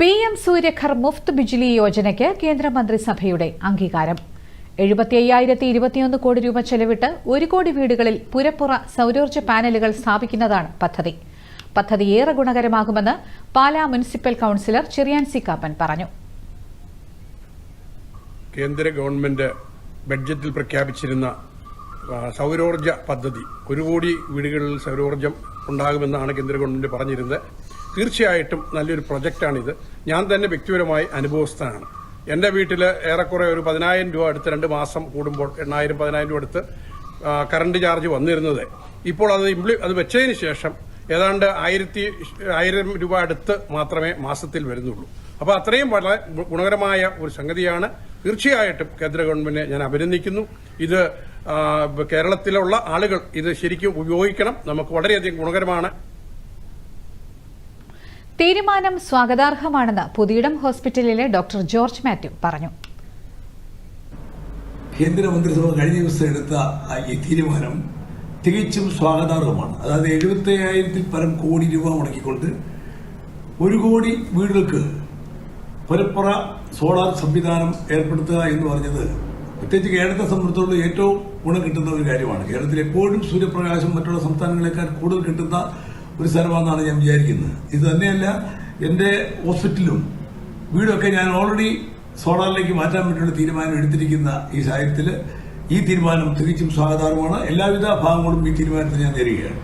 P M Suryaghar Muft Bijli യോജനയ്ക്ക് കേന്ദ്രമന്ത്രിസഭയുടെ അംഗീകാരം. എഴുപത്തി അയ്യായിരത്തി ഇരുപത്തിയൊന്ന് കോടി രൂപ ചെലവിട്ട് ഒരു കോടി വീടുകളിൽ പുരപ്പുറ സൌരോർജ പാനലുകൾ സ്ഥാപിക്കുന്നതാണ് പദ്ധതി. പദ്ധതി ഏറെ ഗുണകരമാകുമെന്ന് Pala municipal councillor Cheriyan C Kappan പറഞ്ഞു. കേന്ദ്ര ഗവൺമെന്റ് ബഡ്ജറ്റിൽ പ്രഖ്യാപിച്ചിരുന്ന സൌരോർജ പദ്ധതി. ഒരു കോടി വീടുകളിൽ സൗരോർജം ഉണ്ടാകുമെന്നാണ് കേന്ദ്ര ഗവൺമെന്റ് പറഞ്ഞിരുന്നത്. തീർച്ചയായിട്ടും നല്ലൊരു പ്രൊജക്റ്റാണിത്. ഞാൻ തന്നെ വ്യക്തിപരമായി അനുഭവസ്ഥനാണ്. എന്റെ വീട്ടിൽ ഏറെക്കുറെ ഒരു പതിനായിരം രൂപ അടുത്ത് രണ്ട് മാസം കൂടുമ്പോൾ എണ്ണായിരം പതിനായിരം രൂപ അടുത്ത് കറണ്ട് ചാർജ് വന്നിരുന്നത്. ഇപ്പോൾ അത് ഇംപ്ലി അത് വെച്ചതിന് ശേഷം ഏതാണ്ട് ആയിരത്തി ആയിരം രൂപ അടുത്ത് മാത്രമേ മാസത്തിൽ വരുന്നുള്ളൂ. അപ്പോൾ അത്രയും വളരെ ഗുണകരമായ ഒരു സംഗതിയാണ്. തീർച്ചയായിട്ടും കേന്ദ്ര ഗവൺമെന്റിനെ ഞാൻ അഭിനന്ദിക്കുന്നു. ഇത് കേരളത്തിലുള്ള ആളുകൾ ഇത് ശരിക്കും ഉപയോഗിക്കണം. നമുക്ക് വളരെയധികം ഗുണകരമാണ്. തീരുമാനം സ്വാഗതാർഹമാണെന്ന് പുതിയിടം ഹോസ്പിറ്റലിലെ ഡോക്ടർ ജോർജ് മാത്യു പറഞ്ഞു. കേന്ദ്രമന്ത്രിസഭ കഴിഞ്ഞ ദിവസം എടുത്ത ഈ തീരുമാനം തികച്ചും സ്വാഗതാർഹമാണ്. അതായത് എഴുപത്തി അയ്യായിരത്തിൽ പരം കോടി രൂപ മുടക്കിക്കൊണ്ട് ഒരു കോടി വീടുകൾക്ക് പുരപ്പുറ സോളാർ സംവിധാനം ഏർപ്പെടുത്തുക എന്ന് പറഞ്ഞത് പ്രത്യേകിച്ച് കേരളത്തെ സംബന്ധിച്ചുള്ള ഏറ്റവും ഗുണം കിട്ടുന്ന ഒരു കാര്യമാണ്. കേരളത്തിൽ എപ്പോഴും സൂര്യപ്രകാശം മറ്റുള്ള സംസ്ഥാനങ്ങളെക്കാൾ കൂടുതൽ കിട്ടുന്ന ഒരു സ്ഥലമാണെന്നാണ് ഞാൻ വിചാരിക്കുന്നത്. ഇത് തന്നെയല്ല എന്റെ ഹോസ്പിറ്റലും വീടൊക്കെ ഞാൻ ഓൾറെഡി സോളാറിലേക്ക് മാറ്റാൻ വേണ്ടിയുള്ള തീരുമാനം എടുത്തിരിക്കുന്ന ഈ സാഹചര്യത്തിൽ ഈ തീരുമാനം തികച്ചും സ്വാഗതാർഹമാണ്. എല്ലാവിധ ഭാഗങ്ങളും ഈ തീരുമാനത്തിന് ഞാൻ നേരുകയാണ്.